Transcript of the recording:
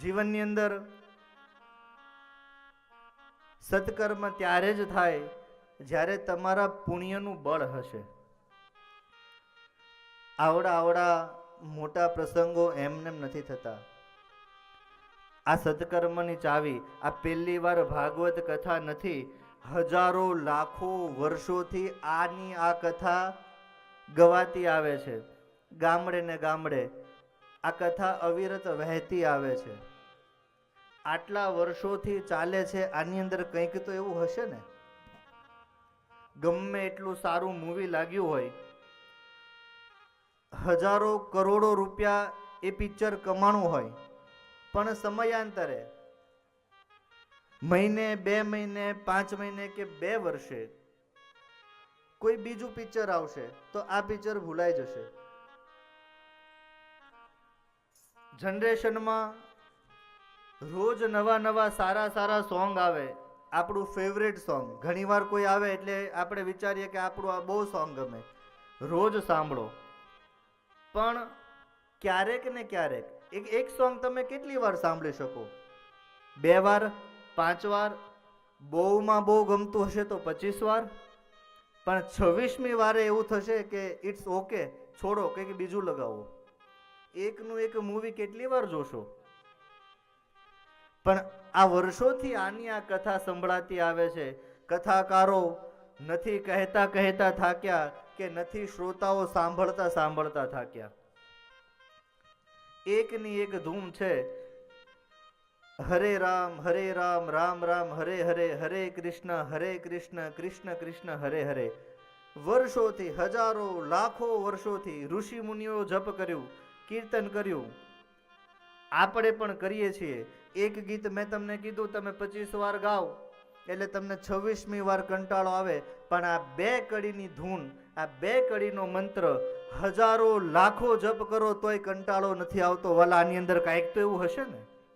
જીવનની અંદર સત્કર્મ ત્યારે જ થાય જ્યારે તમારા પુણ્યનું બળ હશે. આવડા આવડા મોટા પ્રસંગો એમને નથી થતા. આ સત્કર્મની ચાવી, આ પહેલી વાર ભાગવત કથા નથી, હજારો લાખો વર્ષોથી આની આ કથા ગવાતી આવે છે. ગામડે ને ગામડે આ કથા અવિરત વહેતી આવે છે. આટલા વર્ષોથી ચાલે છે, આની અંદર કંઈક તો એવું હશે ને? ગમે એટલું સારું મૂવી લાગ્યું હોય. હજારો કરોડો રૂપિયા એ પિક્ચર કમાણું હોય, પણ સમયાંતરે, મહિને, બે મહિને, પાંચ મહિને કે બે વર્ષે, કોઈ બીજું પિક્ચર આવશે, તો આ પિક્ચર ભૂલાઈ જશે. જનરેશનમાં રોજ નવા નવા સારા સારા સોંગ આવે. આપણું ફેવરેટ સોંગ ઘણીવાર કોઈ આવે એટલે આપણે વિચારીએ કે આપણું આ બહુ સોંગ ગમે. રોજ સાંભળો. પણ ક્યારેક ને ક્યારેક એક એક સોંગ તમે કેટલી વાર સાંભળી શકો? બે વાર, પાંચ વાર, બહુમાં બહુ ગમતું હશે તો પચીસ વાર. પણ છવ્વીસમી વારે એવું થશે કે ઇટ્સ ઓકે છોડો, કંઈક બીજું લગાવો. એકનું એક મૂવી કેટલી વાર જોશો? પણ આ વર્ષોથી આની આ કથા સંભળાતી આવે છે. કથાકારો નથી કહેતા કહેતા થાક્યા કે નથી શ્રોતાઓ સાંભળતા સાંભળતા થાક્યા. એકની એક ધૂમ છે. હરે રામ હરે રામ રામ રામ, હરે હરે હરે કૃષ્ણ હરે કૃષ્ણ કૃષ્ણ કૃષ્ણ, હરે હરે. વર્ષોથી, હજારો, લાખો વર્ષોથી ઋષિ મુનિઓ જપ કર્યું. કીર્તન કર્યું. આપણે પણ કરીએ છીએ. એક ગીત મેં તમને કીધું, તમે પચીસ વાર ગાઓ. એટલે તમને છવ્વીસમી વાર કંટાળો આવે. પણ આ બે કડીની ધૂન, આ બે કડીનો મંત્ર હજારો લાખો જપ કરો તોય કંટાળો નથી આવતો. વલાની અંદર કાંઈક તો એવું હશે ને?